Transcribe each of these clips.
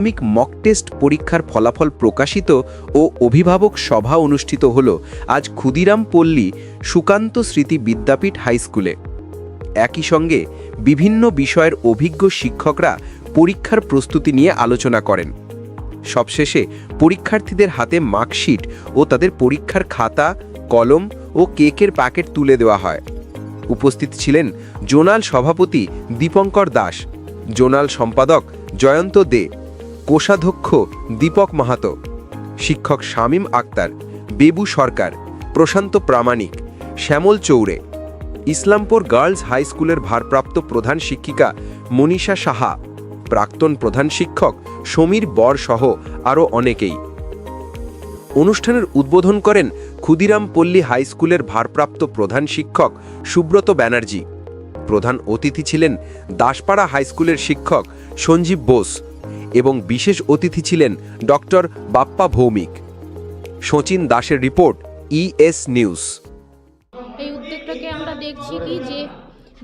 মাধ্যমিক mock test পরীক্ষার ফলাফল প্রকাশিত ও অভিভাবক সভা অনুষ্ঠিত হল আজ ক্ষুদিরাম পল্লী সুকান্ত স্মৃতি বিদ্যাপীঠ হাই স্কুলে। একই সঙ্গে বিভিন্ন বিষয়ের অভিজ্ঞ শিক্ষকরা পরীক্ষার প্রস্তুতি নিয়ে আলোচনা করেন। সবশেষে পরীক্ষার্থীদের হাতে মার্কশিট ও তাদের পরীক্ষার খাতা, কলম ও কেকের প্যাকেট তুলে দেওয়া হয়। উপস্থিত ছিলেন জোনাল সভাপতি দীপঙ্কর দাস, জোনাল সম্পাদক জয়ন্ত দে কোষাধ্যক্ষ দীপক মাহাতো, শিক্ষক শামীম আক্তার, বেবু সরকার, প্রশান্ত প্রামাণিক, শ্যামল চৌড়ে, ইসলামপুর গার্লস হাই স্কুলের ভারপ্রাপ্ত প্রধান শিক্ষিকা মনীষা সাহা, প্রাক্তন প্রধান শিক্ষক সমীর বর সহ আরও অনেকেই। অনুষ্ঠানের উদ্বোধন করেন ক্ষুদিরাম পল্লী হাই স্কুলের ভারপ্রাপ্ত প্রধান শিক্ষক সুব্রত ব্যানার্জি। প্রধান অতিথি ছিলেন দাসপাড়া হাই স্কুলের শিক্ষক সঞ্জীব বোস এবং বিশেষ অতিথি ছিলেন ডক্টর বাপ্পা ভৌমিক। শচীন দাসের রিপোর্ট ইএস নিউজ এই উদ্যোগটাকে আমরা দেখছি কি যে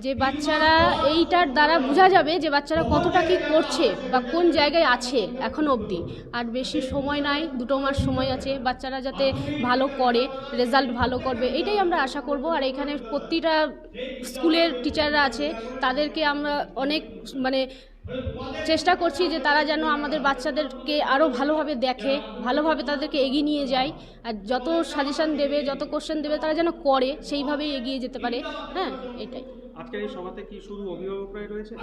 যে বাচ্চারা এইটার দ্বারা বোঝা যাবে যে বাচ্চারা কতটা কি করছে বা কোন জায়গায় আছে এখন অবধি। আর বেশি সময় নাই, দুটো মাস সময় আছে, বাচ্চারা যাতে ভালো করে, রেজাল্ট ভালো করবে, এটাই আমরা আশা করব। আর এখানে প্রতিটা স্কুলের টিচাররা আছে, তাদেরকে আমরা অনেক মানে চেষ্টা করছি যে তারা যেন আমাদের বাচ্চাদেরকে আরও ভালোভাবে দেখে ভালোভাবে তাদেরকে এগিয়ে নিয়ে যায়। আর যত সাজেশন দেবে যত কোশ্চেন দেবে তারা যেন করে সেইভাবেই এগিয়ে যেতে পারে। হ্যাঁ এটাই। আজকের এই সভাতে কি শুধু অভিভাবকরাই রয়েছে?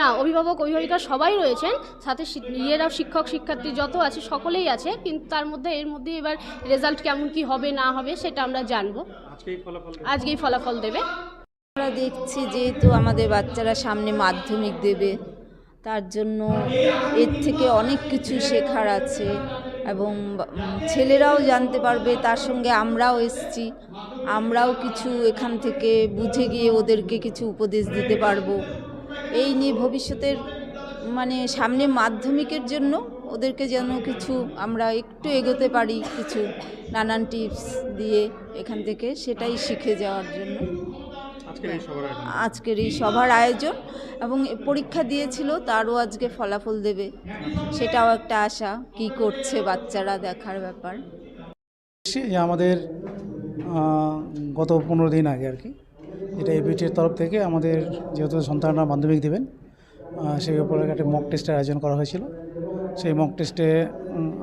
না অভিভাবক অভিভাবিকা সবাই রয়েছেন। সাথে ইয়েরাও শিক্ষক শিক্ষার্থী যত আছে সকলেই আছে। কিন্তু তার মধ্যে এর মধ্যে এবার রেজাল্ট কেমন কি হবে না হবে সেটা আমরা জানব। আজকেই ফলাফল দেবে। আমরা দেখছি যেহেতু আমাদের বাচ্চারা সামনে মাধ্যমিক দেবে। তার জন্য এর থেকে অনেক কিছু শেখার আছে এবং ছেলেরাও জানতে পারবে, তার সঙ্গে আমরাও এসছি। আমরাও কিছু এখান থেকে বুঝে গিয়ে ওদেরকে কিছু উপদেশ দিতে পারব। এই নিয়ে ভবিষ্যতের মানে সামনে মাধ্যমিকের জন্য ওদেরকে যেন কিছু আমরা একটু এগোতে পারি, কিছু নানান টিপস দিয়ে এখান থেকে সেটাই শিখে যাওয়ার জন্য। আজকের এই সভার আয়োজন। আজকের এই সভার আয়োজন এবং পরীক্ষা দিয়েছিল তারও আজকে ফলাফল দেবে। সেটাও একটা আশা কি করছে বাচ্চারা দেখার ব্যাপার। যে আমাদের গত পনেরো দিন আগে আর কি এটা এবিটির তরফ থেকে আমাদের যেহেতু সন্তানরা মাধ্যমিক দেবেন সেই উপরে একটা মক টেস্টের আয়োজন করা হয়েছিল। সেই মক টেস্টে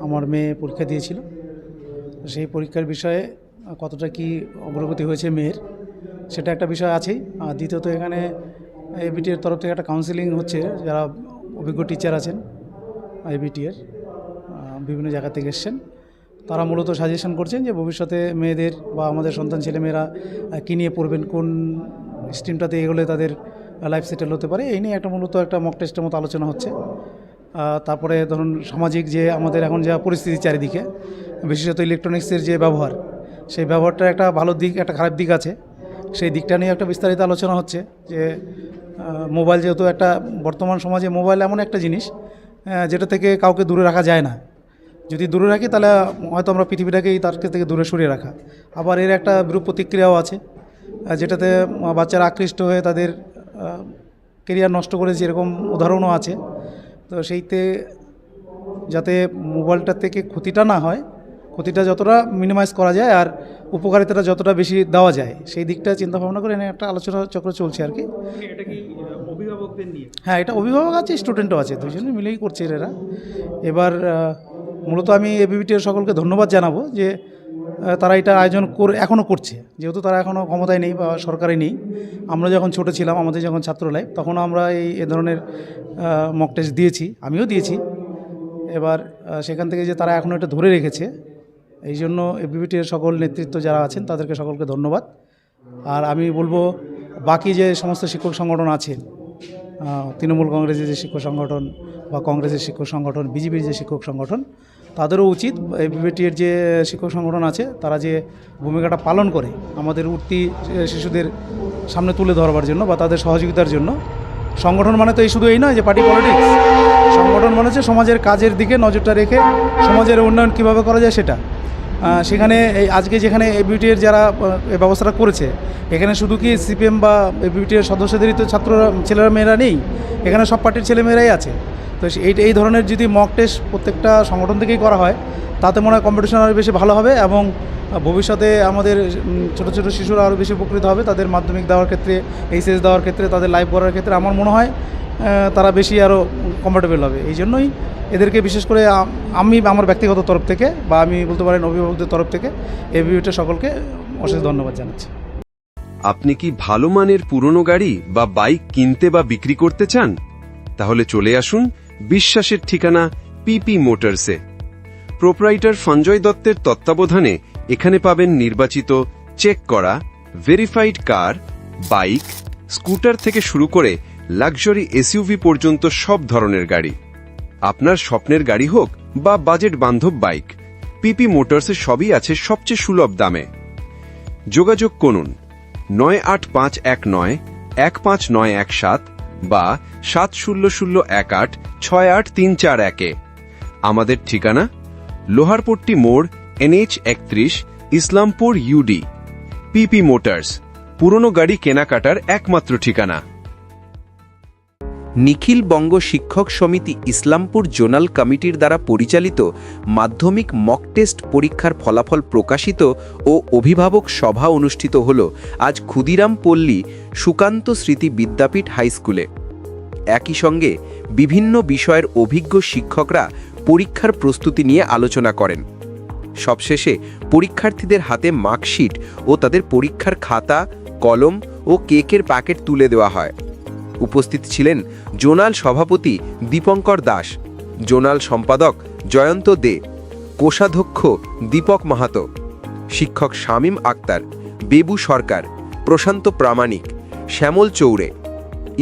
আমার মেয়ে পরীক্ষা দিয়েছিল। সেই পরীক্ষার বিষয়ে কতটা কি অগ্রগতি হয়েছে মেয়ের সেটা একটা বিষয় আছেই। আর দ্বিতীয়ত এখানে এবিটির তরফ থেকে একটা কাউন্সিলিং হচ্ছে, যারা অভিজ্ঞ টিচার আছেন আইবিটিএর বিভিন্ন জায়গা থেকে এসছেন। তারা মূলত সাজেশন করছেন যে ভবিষ্যতে মেয়েদের বা আমাদের সন্তান ছেলেমেয়েরা কী নিয়ে পড়বেন, কোন স্ট্রিমটাতে এগোলে তাদের লাইফ সেটেল হতে পারে, এই নিয়ে একটা মূলত একটা মক টেস্টের মতো আলোচনা হচ্ছে। তারপরে ধরুন সামাজিক যে আমাদের এখন যা পরিস্থিতি চারিদিকে, বিশেষত ইলেকট্রনিক্সের যে ব্যবহার, সেই ব্যবহারটা একটা ভালো দিক, একটা খারাপ দিক আছে। সেই দিকটা নিয়ে একটা বিস্তারিত আলোচনা হচ্ছে যে মোবাইল যেহেতু একটা বর্তমান সমাজে মোবাইল এমন একটা জিনিস যেটা থেকে কাউকে দূরে রাখা যায় না। যদি দূরে রাখি তাহলে হয়তো আমরা পৃথিবীটাকেই তার থেকে দূরে সরিয়ে রাখা। আবার এর একটা বিরূপ প্রতিক্রিয়াও আছে যেটাতে বাচ্চারা আকৃষ্ট হয়ে তাদের কেরিয়ার নষ্ট করে যেরকম উদাহরণও আছে। তো সেইতে যাতে মোবাইলটার থেকে ক্ষতিটা না হয়, ক্ষতিটা যতটা মিনিমাইজ করা যায় আর উপকারিতাটা যতটা বেশি দেওয়া যায় সেই দিকটা চিন্তা ভাবনা করে এনে একটা আলোচনা চক্র চলছে আর কি। এটা কি অভিভাবকদের নিয়ে? হ্যাঁ এটা অভিভাবক আছে স্টুডেন্টও আছে দুজনে মিলেই করছে এরা। এবার মূলত আমি এ এবিবিটির সকলকে ধন্যবাদ জানাব যে তারা এটা আয়োজন করে এখনও করছে। যেহেতু তারা এখনও ক্ষমতায় নেই বা সরকারে নেই আমরা যখন ছোট ছিলাম আমাদের যখন ছাত্র লাইফ তখন আমরা এই এ ধরনের মক টেস্ট দিয়েছি আমিও দিয়েছি। এবার সেখান থেকে যে তারা এখনও এটা ধরে রেখেছে এই জন্য এবিবিটির সকল নেতৃত্ব যারা আছেন, তাদেরকে সকলকে ধন্যবাদ। আর আমি বলব, বাকি যে সমস্ত শিক্ষক সংগঠন আছে তৃণমূল কংগ্রেসের যে শিক্ষক সংগঠন বা কংগ্রেসের শিক্ষক সংগঠন, বিজেপির যে শিক্ষক সংগঠন, তাদেরও উচিত বিবিটির যে শিক্ষক সংগঠন আছে, তারা যে ভূমিকাটা পালন করে, আমাদের উঠতি শিশুদের সামনে তুলে ধরবার জন্য বা তাদের সহযোগিতার জন্য। সংগঠন মানে তো এই শুধু এই নয় যে পার্টি পলিটিক্স সংগঠন মানে হচ্ছে সমাজের কাজের দিকে নজরটা রেখে সমাজের উন্নয়ন কীভাবে করা যায় সেটা। সেখানে আজকে যেখানে এবিটির যারা ব্যবস্থাটা করেছে, এখানে শুধু কি সিপিএম বা এবিটির সদস্যদেরই তো ছাত্ররা, ছেলেরা, মেয়েরা নেই, এখানে সব পার্টির ছেলেমেয়েরাই আছে। তো এই এই ধরনের যদি মক টেস্ট প্রত্যেকটা সংগঠন থেকেই করা হয়, তাতে মনে হয় কম্পিটিশন আরও বেশি ভালো হবে এবং ভবিষ্যতে আমাদের ছোটো ছোটো শিশুরা আরও বেশি উপকৃত হবে। তাদের মাধ্যমিক দেওয়ার ক্ষেত্রে এইচএস দেওয়ার ক্ষেত্রে, তাদের লাইভ করার ক্ষেত্রে আমার মনে হয় তারা বেশি আরও কমফোর্টেবল হবে। এই জন্যই এদেরকে বিশেষ করে আমি আমার ব্যক্তিগত তরফ থেকে বা আমি বলতে পারেন অভিভাবকদের তরফ থেকে এই ভিডিওটা সকলকে অশেষ ধন্যবাদ জানাচ্ছি। আপনি কি ভালো মানের পুরনো গাড়ি বা বাইক কিনতে বা বিক্রি করতে চান? তাহলে চলে আসুন বিশ্বাসের ঠিকানা পিপি মোটরসে প্রোপ্রাইটার সঞ্জয় দত্তের তত্ত্বাবধানে এখানে পাবেন নির্বাচিত চেক করা ভেরিফাইড কার বাইক স্কুটার থেকে শুরু করে লাক্সারি এসইউভি পর্যন্ত সব ধরনের গাড়ি। আপনার স্বপ্নের গাড়ি হোক বা বাজেট বান্ধব বাইক পিপি মোটরসে সবই আছে সবচেয়ে সুলভ দামে। যোগাযোগ করুন, নয় আট পাঁচ এক নয়, এক পাঁচ নয় এক সাত বা সাত শূন্য শূন্য এক আট, ছয় আট তিন চার একে আমাদের ঠিকানা লোহারপট্টি মোড়, এনএইচ একত্রিশ, ইসলামপুর ইউডি। পিপি মোটরস, পুরনো গাড়ি কেনাকাটার একমাত্র ঠিকানা। নিখিল বঙ্গ শিক্ষক সমিতি ইসলামপুর জোনাল কমিটির দ্বারা পরিচালিত মাধ্যমিক মক টেস্ট পরীক্ষার ফলাফল প্রকাশিত ও অভিভাবক সভা অনুষ্ঠিত হল আজ ক্ষুদিরাম পল্লী সুকান্ত স্মৃতি বিদ্যাপীঠ হাই স্কুলে একই সঙ্গে বিভিন্ন বিষয়ের অভিজ্ঞ শিক্ষকরা পরীক্ষার প্রস্তুতি নিয়ে আলোচনা করেন। সবশেষে পরীক্ষার্থীদের হাতে মার্কশিট ও তাদের পরীক্ষার খাতা, কলম ও কেকের প্যাকেট তুলে দেওয়া হয়। উপস্থিত ছিলেন জোনাল সভাপতি দীপঙ্কর দাস, জোনাল সম্পাদক জয়ন্ত দে, কোষাধ্যক্ষ দীপক মাহাতো, শিক্ষক শামীম আক্তার, বেবু সরকার, প্রশান্ত প্রামাণিক, শ্যামল চৌরে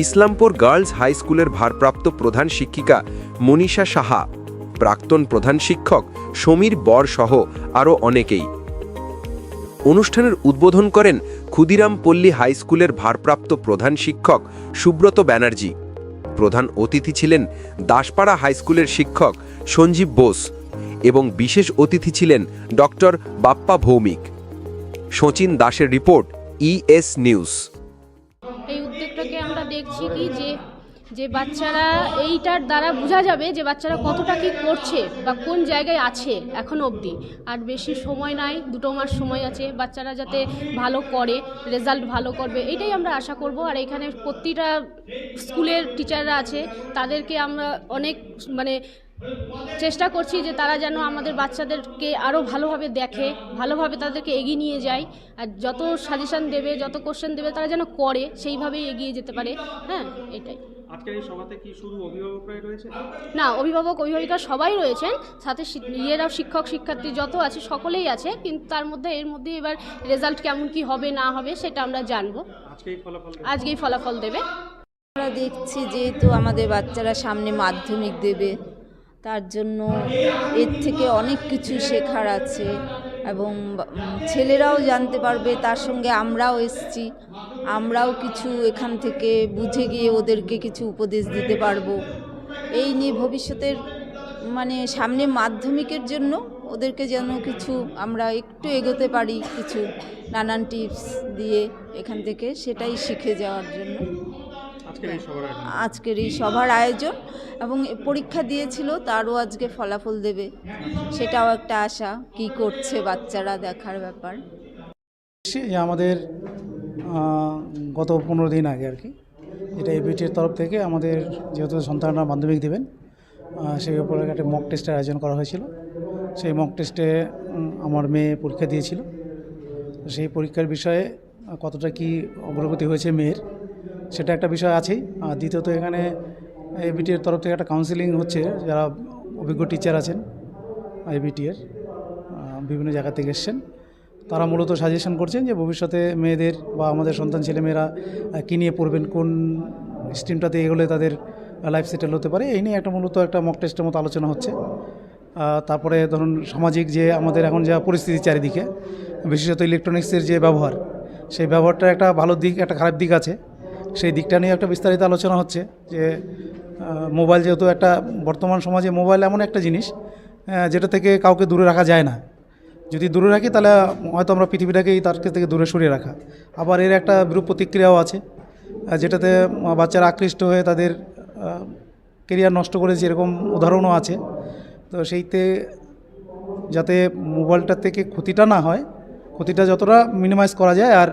ইসলামপুর গার্লস হাই স্কুলের ভারপ্রাপ্ত প্রধান শিক্ষিকা মনীষা সাহা, প্রাক্তন প্রধান শিক্ষক সমীর বর সহ আরও অনেকেই। অনুষ্ঠানের উদ্বোধন করেন ক্ষুদিরাম পল্লী হাই স্কুলের ভারপ্রাপ্ত প্রধান শিক্ষক সুব্রত ব্যানার্জি। প্রধান অতিথি ছিলেন দাসপাড়া হাই স্কুলের শিক্ষক সঞ্জীব বোস এবং বিশেষ অতিথি ছিলেন ডক্টর বাপ্পা ভৌমিক। সচিন দাসের রিপোর্ট ইএস নিউজ যে বাচ্চারা এইটার দ্বারা বোঝা যাবে যে বাচ্চারা কতটা কী করছে বা কোন জায়গায় আছে এখন অবধি। আর বেশি সময় নাই, দুটো মাস সময় আছে, বাচ্চারা যাতে ভালো করে রেজাল্ট ভালো করবে এটাই আমরা আশা করব। আর এখানে প্রতিটা স্কুলের টিচাররা আছে, তাদেরকে আমরা অনেক মানে চেষ্টা করছি যে তারা যেন আমাদের বাচ্চাদেরকে আরও ভালোভাবে দেখে ভালোভাবে তাদেরকে এগিয়ে নিয়ে যায়। আর যত সাজেশন দেবে যত কোশ্চেন দেবে তারা যেন করে সেইভাবেই এগিয়ে যেতে পারে। হ্যাঁ এটাই। আজকের এই সভাতে কি শুধু অভিভাবকরাই রয়েছে? না অভিভাবক অভিভাবিকা সবাই রয়েছেন। সাথে ইয়েরাও শিক্ষক শিক্ষার্থী যত আছে সকলেই আছে। কিন্তু তার মধ্যে এর মধ্যে এবার রেজাল্ট কেমন কি হবে না হবে সেটা আমরা জানব। আজকেই ফলাফল দেবে। আমরা দেখছি যেহেতু আমাদের বাচ্চারা সামনে মাধ্যমিক দেবে। তার জন্য এর থেকে অনেক কিছু শেখার আছে এবং ছেলেরাও জানতে পারবে, তার সঙ্গে আমরাও এসছি। আমরাও কিছু এখান থেকে বুঝে গিয়ে ওদেরকে কিছু উপদেশ দিতে পারব। এই নিয়ে ভবিষ্যতের মানে সামনে মাধ্যমিকের জন্য ওদেরকে যেন কিছু আমরা একটু এগোতে পারি, কিছু নানান টিপস দিয়ে এখান থেকে সেটাই শিখে যাওয়ার জন্য। আজকের এই সভার আয়োজন এবং পরীক্ষা দিয়েছিল তারও আজকে ফলাফল দেবে। সেটাও একটা আশা কি করছে বাচ্চারা দেখার ব্যাপার। যে আমাদের গত পনেরো দিন আগে আর কি এটা এবিটির তরফ থেকে আমাদের যেহেতু সন্তানরা মাধ্যমিক দেবেন সেই উপরে একটা মক টেস্টের আয়োজন করা হয়েছিল। সেই মক টেস্টে আমার মেয়ে পরীক্ষা দিয়েছিল। তো সেই পরীক্ষার বিষয়ে কতটা কি অগ্রগতি হয়েছে মেয়ের সেটা একটা বিষয় আছেই। আর দ্বিতীয়ত এখানে এবিটির তরফ থেকে একটা কাউন্সিলিং হচ্ছে, যারা অভিজ্ঞ টিচার আছেন আইবিটিএর বিভিন্ন জায়গা থেকে এসছেন। তারা মূলত সাজেশন করছেন যে ভবিষ্যতে মেয়েদের বা আমাদের সন্তান ছেলেমেয়েরা কী নিয়ে পড়বেন, কোন স্ট্রিমটাতে এগোলে তাদের লাইফ সেটেল হতে পারে, এই নিয়ে একটা মূলত একটা মক টেস্টের মতো আলোচনা হচ্ছে। তারপরে ধরুন সামাজিক যে আমাদের এখন যা পরিস্থিতি চারিদিকে, বিশেষত ইলেকট্রনিক্সের যে ব্যবহার, সেই ব্যবহারটা একটা ভালো দিক, একটা খারাপ দিক আছে। সেই দিকটা নিয়ে একটা বিস্তারিত আলোচনা হচ্ছে যে মোবাইল যেহেতু একটা বর্তমান সমাজে মোবাইল এমন একটা জিনিস যেটা থেকে কাউকে দূরে রাখা যায় না। যদি দূরে রাখি তাহলে হয়তো আমরা পৃথিবীটাকেই তার থেকে দূরে সরিয়ে রাখা। আবার এর একটা বিরূপ প্রতিক্রিয়াও আছে যেটাতে বাচ্চারা আকৃষ্ট হয়ে তাদের কেরিয়ার নষ্ট করেছে এরকম উদাহরণও আছে। তো সেইতে যাতে মোবাইলটা থেকে ক্ষতিটা না হয় ক্ষতিটা যতটা মিনিমাইজ করা যায় আর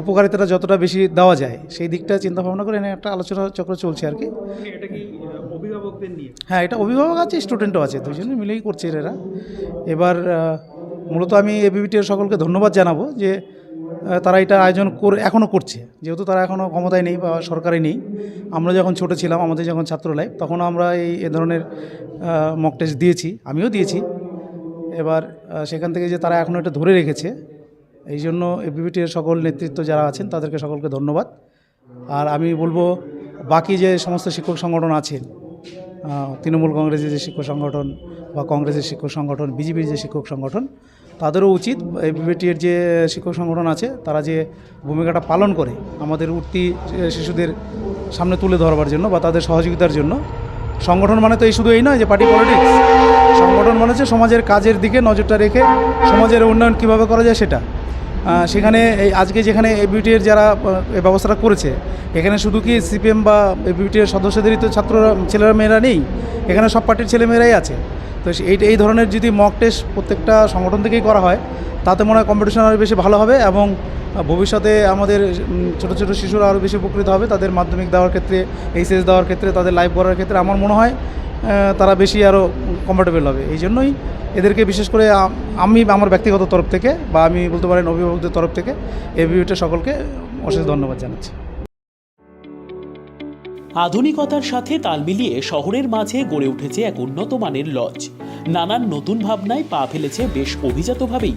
উপকারিতাটা যতটা বেশি দেওয়া যায় সেই দিকটা চিন্তা ভাবনা করে এনে একটা আলোচনা চক্র চলছে আর কি। এটা কি অভিভাবকদের হ্যাঁ এটা অভিভাবক আছে স্টুডেন্টও আছে দুজনে মিলেই করছে এরা এবার মূলত আমি এবিবিটির সকলকে ধন্যবাদ জানাব যে তারা এটা আয়োজন করে এখনও করছে। যেহেতু তারা এখনও ক্ষমতায় নেই বা সরকারে নেই আমরা যখন ছোট ছিলাম আমাদের যখন ছাত্র লাইফ তখন আমরা এই এ ধরনের মক টেস্ট দিয়েছি আমিও দিয়েছি। এবার সেখান থেকে যে তারা এখনও এটা ধরে রেখেছে এই জন্য এবিবিটির সকল নেতৃত্ব যারা আছেন, তাদেরকে সকলকে ধন্যবাদ। আর আমি বলব, বাকি যে সমস্ত শিক্ষক সংগঠন আছেন তৃণমূল কংগ্রেসের যে শিক্ষক সংগঠন বা কংগ্রেসের শিক্ষক সংগঠন, বিজেপির যে শিক্ষক সংগঠন, তাদেরও উচিত এবিবিটির যে শিক্ষক সংগঠন আছে, তারা যে ভূমিকাটা পালন করে, আমাদের উঠতি শিশুদের সামনে তুলে ধরবার জন্য বা তাদের সহযোগিতার জন্য। সংগঠন মানে তো এই শুধু এই নয় যে পার্টি পলিটিক্স। সংগঠন মানে হচ্ছে সমাজের কাজের দিকে নজরটা রেখে সমাজের উন্নয়ন কীভাবে করা যায় সেটা। সেখানে এই আজকে যেখানে এবিটির যারা ব্যবস্থাটা করেছে, এখানে শুধু কি সিপিএম বা এবিটির সদস্যদেরই তো ছাত্ররা, ছেলেরা, মেয়েরা নেই? এখানে সব পার্টির ছেলেমেয়েরাই আছে। তো এই এই ধরনের যদি মক টেস্ট প্রত্যেকটা সংগঠন থেকেই করা হয়, তাতে মনে হয় কম্পিটিশন আরও বেশি ভালো হবে এবং ভবিষ্যতে আমাদের ছোট ছোট শিশুরা আরও বেশি উপকৃত হবে। তাদের মাধ্যমিক দেওয়ার ক্ষেত্রে এইচএস দেওয়ার ক্ষেত্রে, তাদের লাইভ করার ক্ষেত্রে। আমার মনে হয় তারা বেশি আরও কমফোর্টেবল হবে। এই জন্যই এদেরকে বিশেষ করে আমি আমার ব্যক্তিগত তরফ থেকে বা আমি বলতে পারেন অভিভাবকদের তরফ থেকে এবিউটা সকলকে অশেষ ধন্যবাদ জানাচ্ছি। আধুনিকতার সাথে তাল মিলিয়ে শহরের মাঝে গড়ে উঠেছে এক উন্নত মানের লজ। নানান নতুন ভাবনায় পা ফেলেছে বেশ অভিজাতভাবেই